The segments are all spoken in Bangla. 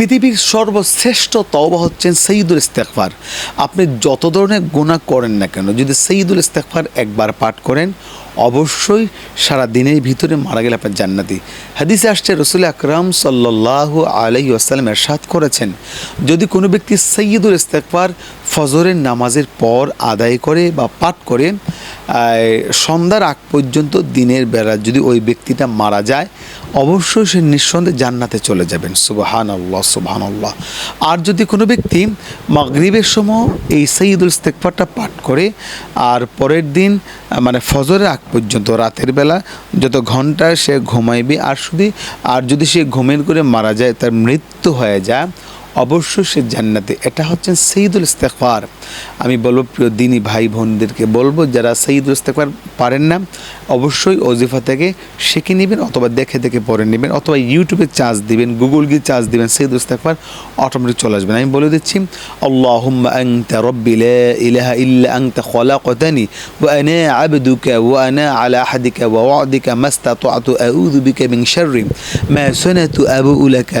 পৃথিবীর সর্বশ্রেষ্ঠ তওবা হচ্ছেন সঈদুল ইস্তেকফার আপনি যত ধরনের গুণা করেন না কেন, যদি সঈদুল ইস্তেকফার একবার পাঠ করেন, অবশ্যই সারা দিনের ভিতরে মারা গেলে আপনার জান্নাতি। হাদিসে আসছে, রসুল আকরাম সাল্লাহ আলহি আসালাম এরশাদ করেছেন, যদি কোনো ব্যক্তি সৈয়দুল ইস্তেকফার ফজরের নামাজের পর আদায় করে বা পাঠ করে সন্ধ্যার আগ পর্যন্ত দিনের বেলা যদি ওই ব্যক্তিটা মারা যায়, অবশ্যই সে নিঃসন্দেহে জান্নাতে চলে যাবেন। সুবাহান আল্লাহ সুবাহান আল্লাহ আর যদি কোনো ব্যক্তি মাগরিবের সময় এই সঈদুল ইস্তেকফারটা পাঠ করে, আর পরের দিন মানে ফজরের আগ পর্যন্ত, রাতের বেলা যত ঘন্টায় সে ঘুমাইবে, আর শুধু আর যদি সে ঘুমের করে মারা যায়, তার মৃত্যু হয়ে যায় অবশ্যই সে জান্নাতে। এটা হচ্ছেন সঈদুল ইস্তেকফার আমি বলব, প্রিয় দিনী ভাই বোনদেরকে বলব, যারা সঈদুল ইস্তেকফার পারেন না, অবশ্যই অজিফা থেকে শিখে নেবেন অথবা দেখে দেখে পড়ে নেবেন, অথবা ইউটিউবে চার্জ দিবেন, গুগল গিয়ে চার্জ দিবেন, সঈদুল ইস্তেকফার অটোমেটিক চলে আসবেন আমি বলে দিচ্ছি লাকা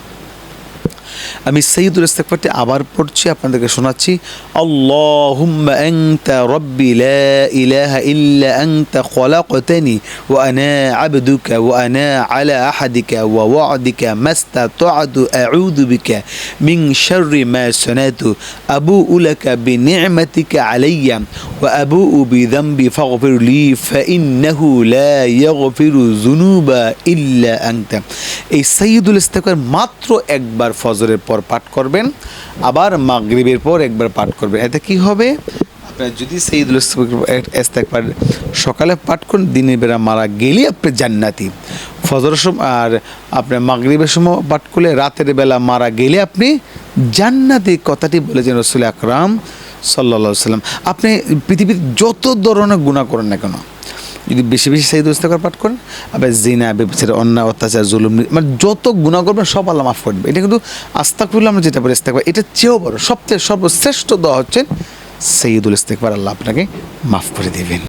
আমি সঈদুল ইস্তেকফারটি আবার পড়ছি, আপনাদেরকে শোনাচ্ছি। আল্লাহুম্মা আনতা রব্বি লা ইলাহা ইল্লা আনতা খলাকতানি ওয়া আনা আবদুকা ওয়া আনা আলা আহাদিকা ওয়া ওয়াদিকা মাস্তাতাতু আউযু বিকা মিন শাররি মা সানাতু। আবুউ লাকা বিনি'মাতিকা আলাইয়া ওয়া আবুউ বিযামবি ফাগফির লি ফাইন্নাহু লা ইয়াগফিরু যুনুবা ইল্লা আনতা। এই সঈদুল ইস্তেকফার মাত্র একবার ফজরের পর পাঠ করবেন, আবার মাগরিবের পর একবার পাঠ করবেন। এতে কি হবে? আপনার যদি সঈদুল ইস্তেকফার সকালে পাঠ করেন, দিনের বেলা মারা গেলে আপনি জান্নাতি। সময় আর আপনার মাগরিবের সময় পাঠ করলে রাতের বেলা মারা গেলে আপনি জান্নাতি কথাটি বলেছেন রসুল আকরাম সাল্লা সাল্লাম আপনি পৃথিবীর যত ধরনের গুণা করেন না কেন যদি বেশি বেশি সেই ইস্তেকবার পাঠ করেন, আবার জিনা বেবিচার অন্যায়, অত্যাচার, জুলুম মানে যত গুণা করবেন, সব আল্লাহ মাফ করবে এটা কিন্তু আস্তাকুল্লাহ আমরা যেটা বলি ইস্তেকবার এটা চেয়েও বড়। সবচেয়ে সর্বশ্রেষ্ঠ দোয়া হচ্ছে সৈয়দুল ইস্তেকবার আল্লাহ আপনাকে মাফ করে দেবেন।